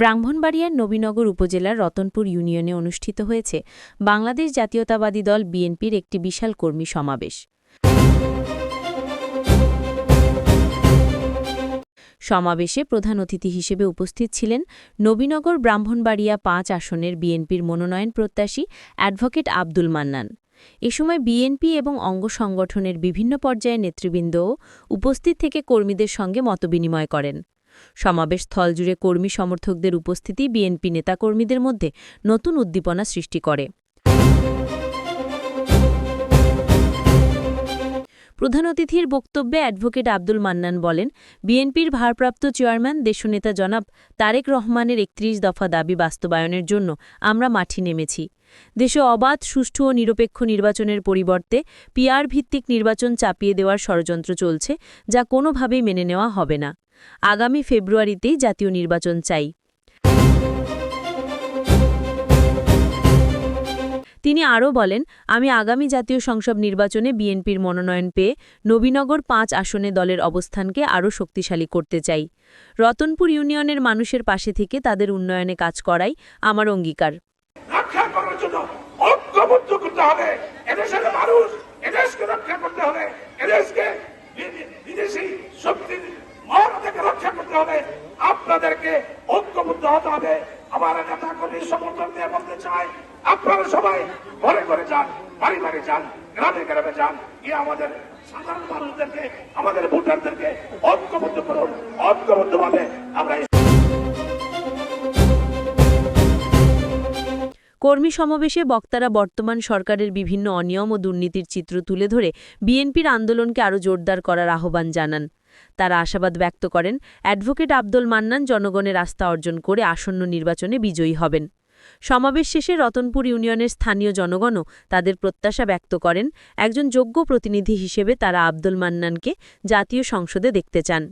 ব্রাহ্মণবাড়িয়ার নবীনগর উপজেলার রতনপুর ইউনিয়নে অনুষ্ঠিত হয়েছে বাংলাদেশ জাতীয়তাবাদী দল বিএনপির একটি বিশাল কর্মী সমাবেশ। সমাবেশে প্রধান অতিথি হিসেবে উপস্থিত ছিলেন নবীনগর ব্রাহ্মণবাড়িয়া পাঁচ আসনের বিএনপির মনোনয়ন প্রত্যাশী অ্যাডভোকেট আব্দুল মান্নান। এ সময় বিএনপি এবং অঙ্গ সংগঠনের বিভিন্ন পর্যায়ের নেতৃবৃন্দও উপস্থিত থেকে কর্মীদের সঙ্গে মতবিনিময় করেন। সমাবেশ স্থলজুড়ে কর্মী সমর্থকদের উপস্থিতি বিএনপি নেতাকর্মীদের মধ্যে নতুন উদ্দীপনা সৃষ্টি করে। প্রধান অতিথির বক্তব্যে অ্যাডভোকেট আব্দুল মান্নান বলেন, বিএনপির ভারপ্রাপ্ত চেয়ারম্যান দেশনেতা জনাব তারেক রহমানের একত্রিশ দফা দাবি বাস্তবায়নের জন্য আমরা মাঠে নেমেছি। দেশে অবাধ, সুষ্ঠু ও নিরপেক্ষ নির্বাচনের পরিবর্তে পিআর ভিত্তিক নির্বাচন চাপিয়ে দেওয়ার ষড়যন্ত্র চলছে, যা কোনোভাবেই মেনে নেওয়া হবে না। আগামী ফেব্রুয়ারিতেই জাতীয় নির্বাচন চাই। তিনি আরও বলেন, আমি আগামী জাতীয় সংসদ নির্বাচনে বিএনপির মনোনয়ন পেয়ে নবীনগর পাঁচ আসনে দলের অবস্থানকে আরও শক্তিশালী করতে চাই। রতনপুর ইউনিয়নের মানুষের পাশে থেকে তাদের উন্নয়নে কাজ করাই আমার অঙ্গীকার রক্ষা করার জন্য ঐক্যবদ্ধ করতে হবে এদেশের মানুষ এদেশকে রক্ষা করতে হবে এদেশকে বি- বিদেশি শক্তির মহড়া থেকে রক্ষা করতে হবে আপনাদেরকে ঐক্যবদ্ধ হতে হবে। আমার নেতা কর্মী সমর্থন দিয়ে বলতে চাই। আপনারা সবাই ঘরে ঘরে যান, বাড়ি বাড়ি যান, গ্রামে গ্রামে যান। গিয়ে আমাদের সাধারণ মানুষদেরকে, আমাদের ভোটারদেরকে ঐক্যবদ্ধ করুন, ঐক্যবদ্ধভাবে আমরা কর্মী সমাবেশে বক্তারা বর্তমান সরকারের বিভিন্ন অনিয়ম ও দুর্নীতির চিত্র তুলে ধরে বিএনপির আন্দোলনকে আরও জোরদার করার আহ্বান জানান। তারা আশাবাদ ব্যক্ত করেন, অ্যাডভোকেট আব্দুল মান্নান জনগণের আস্থা অর্জন করে আসন্ন নির্বাচনে বিজয়ী হবেন। সমাবেশ শেষে রতনপুর ইউনিয়নের স্থানীয় জনগণও তাদের প্রত্যাশা ব্যক্ত করেন, একজন যোগ্য প্রতিনিধি হিসেবে তারা আব্দুল মান্নানকে জাতীয় সংসদে দেখতে চান।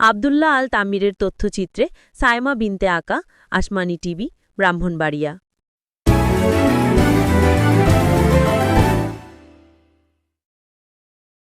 আবদুল্লাহ আল তামিরের তথ্যচিত্রে সায়মা বিনতে আকা, আসমানি টিভি, ব্রাহ্মণবাড়িয়া।